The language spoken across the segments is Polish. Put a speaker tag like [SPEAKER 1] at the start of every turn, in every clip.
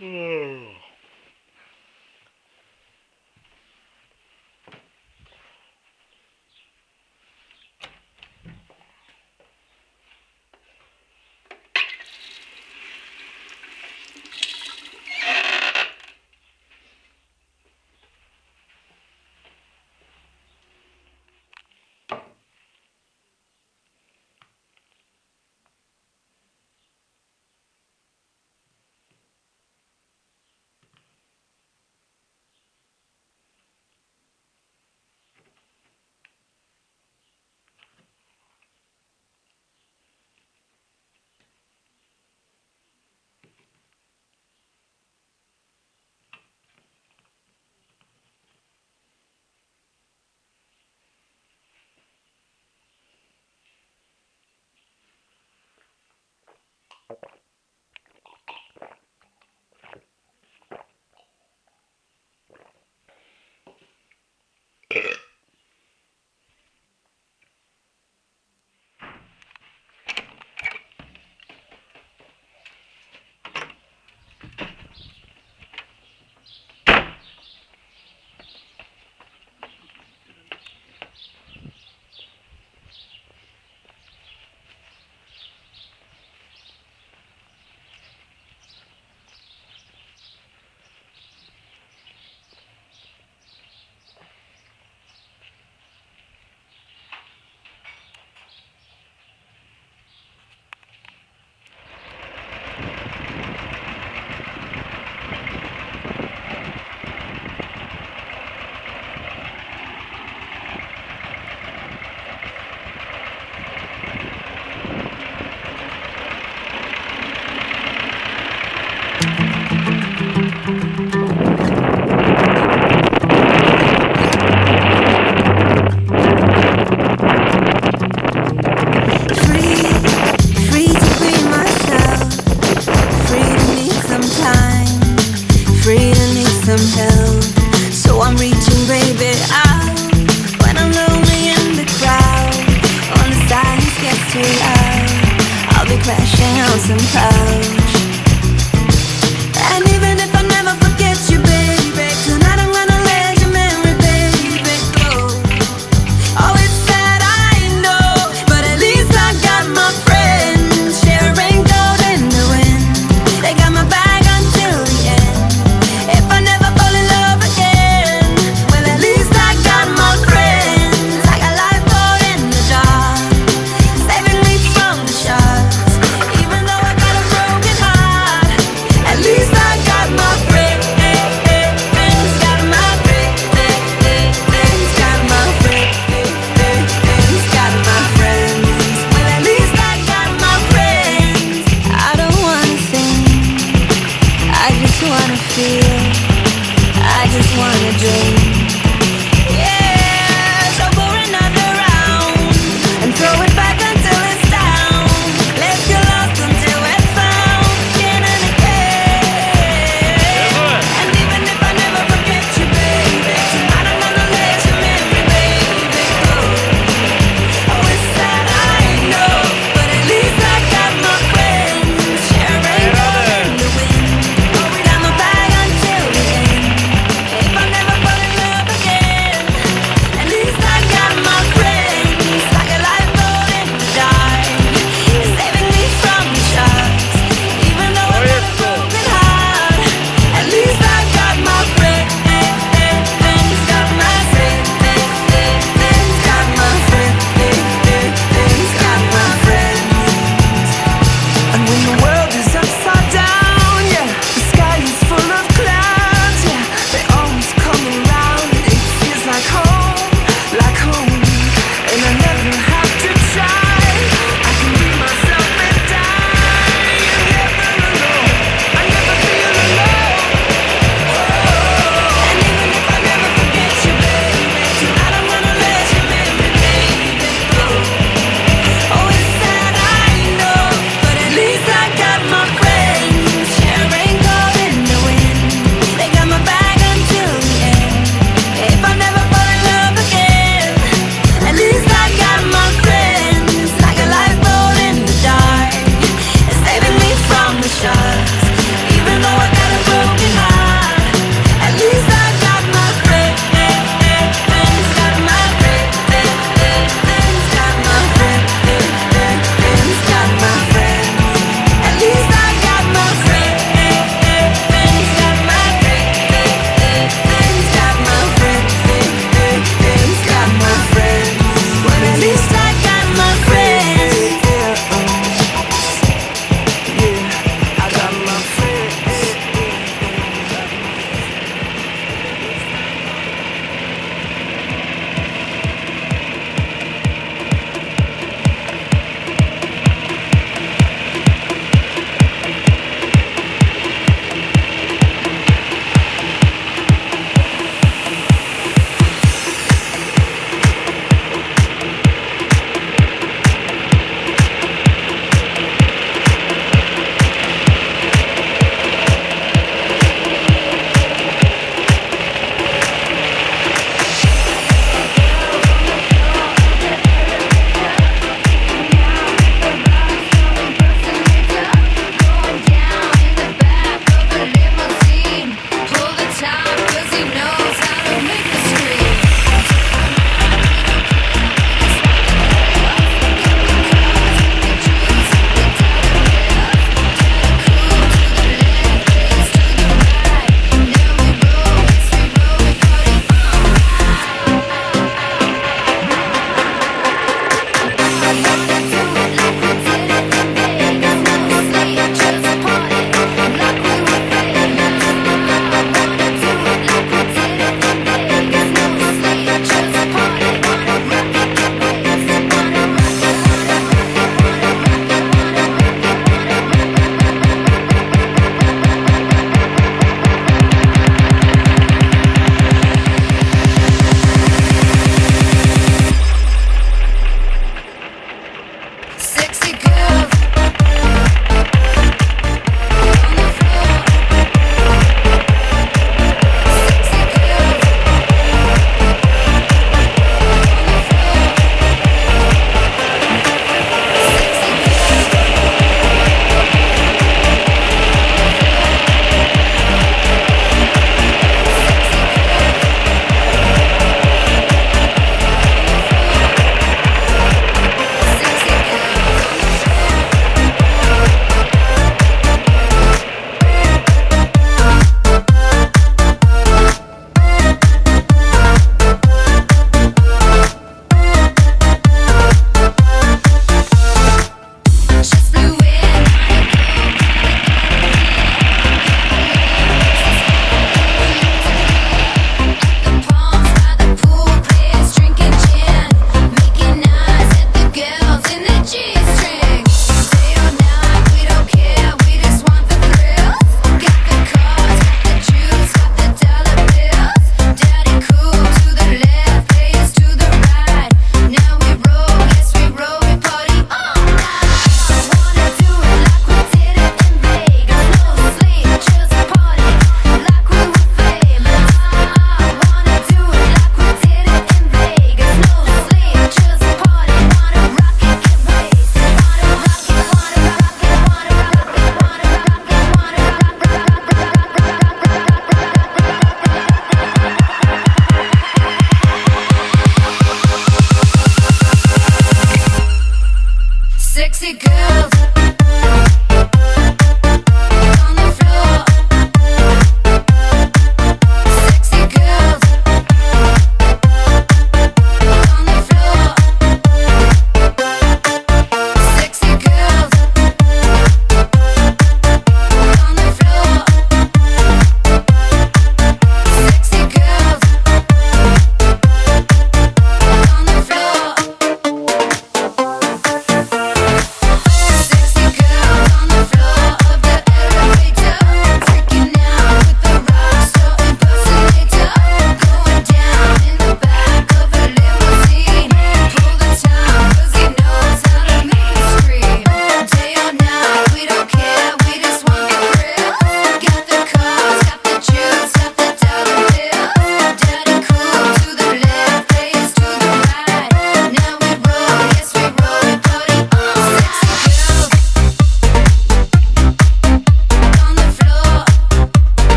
[SPEAKER 1] 嗯。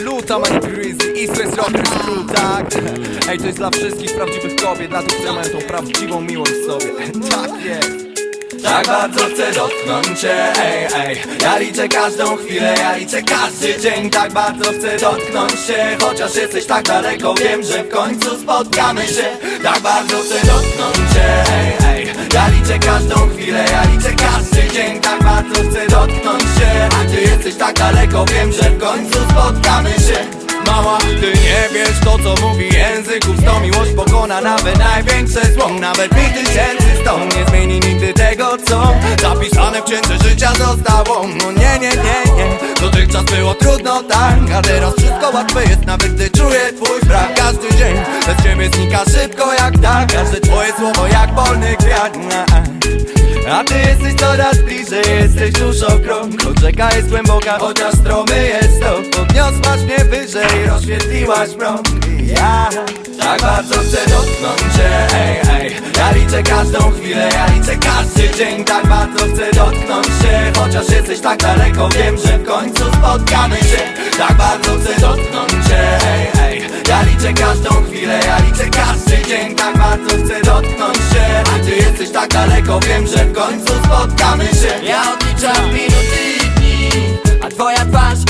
[SPEAKER 1] Luta manipuluzy i jest rocker crew, tak? Ej, to jest dla wszystkich prawdziwych kobiet, dla tych, które mają tą prawdziwą miłość w sobie. Tak jest. Tak bardzo chcę dotknąć cię, ej, ej. Ja liczę każdą chwilę, ja liczę każdy dzień. Tak bardzo chcę dotknąć się Chociaż jesteś tak daleko, wiem, że w końcu spotkamy się. Tak bardzo chcę dotknąć cię, ej, ej. Ja liczę każdą chwilę, ja liczę każdy dzień. Tak bardzo chcę tak daleko, wiem, że w końcu spotkamy się. Mała, ty nie wiesz to co mówi języków Sto. Miłość pokona nawet największe zło. Nawet mi tysięcy sto. Nie zmieni nigdy tego co Zapisane w księdze życia zostało. No nie, nie, nie, nie. Dotychczas było trudno tak. A teraz wszystko łatwe jest nawet gdy czuję twój brak. Każdy bez ciebie znika szybko jak tak. Każde twoje słowo jak polny kwiat. A ty jesteś coraz bliżej, jesteś już o krok Choć rzeka jest głęboka, chociaż stromy jest to Podniosłaś mnie wyżej, rozświetliłaś I ja tak bardzo chcę dotknąć cię, ej, ej. Ja liczę każdą chwilę, ja liczę każdy dzień. Tak bardzo chcę dotknąć się Chociaż jesteś tak daleko, wiem, że w końcu spotkamy się. Tak bardzo chcę dotknąć cię, ej Ja liczę każdą chwilę, ja liczę każdy dzień. Tak bardzo chcę dotknąć się. A ty jesteś tak daleko, wiem, że w końcu spotkamy się.
[SPEAKER 2] Ja odliczam minuty i dni A twoja twarz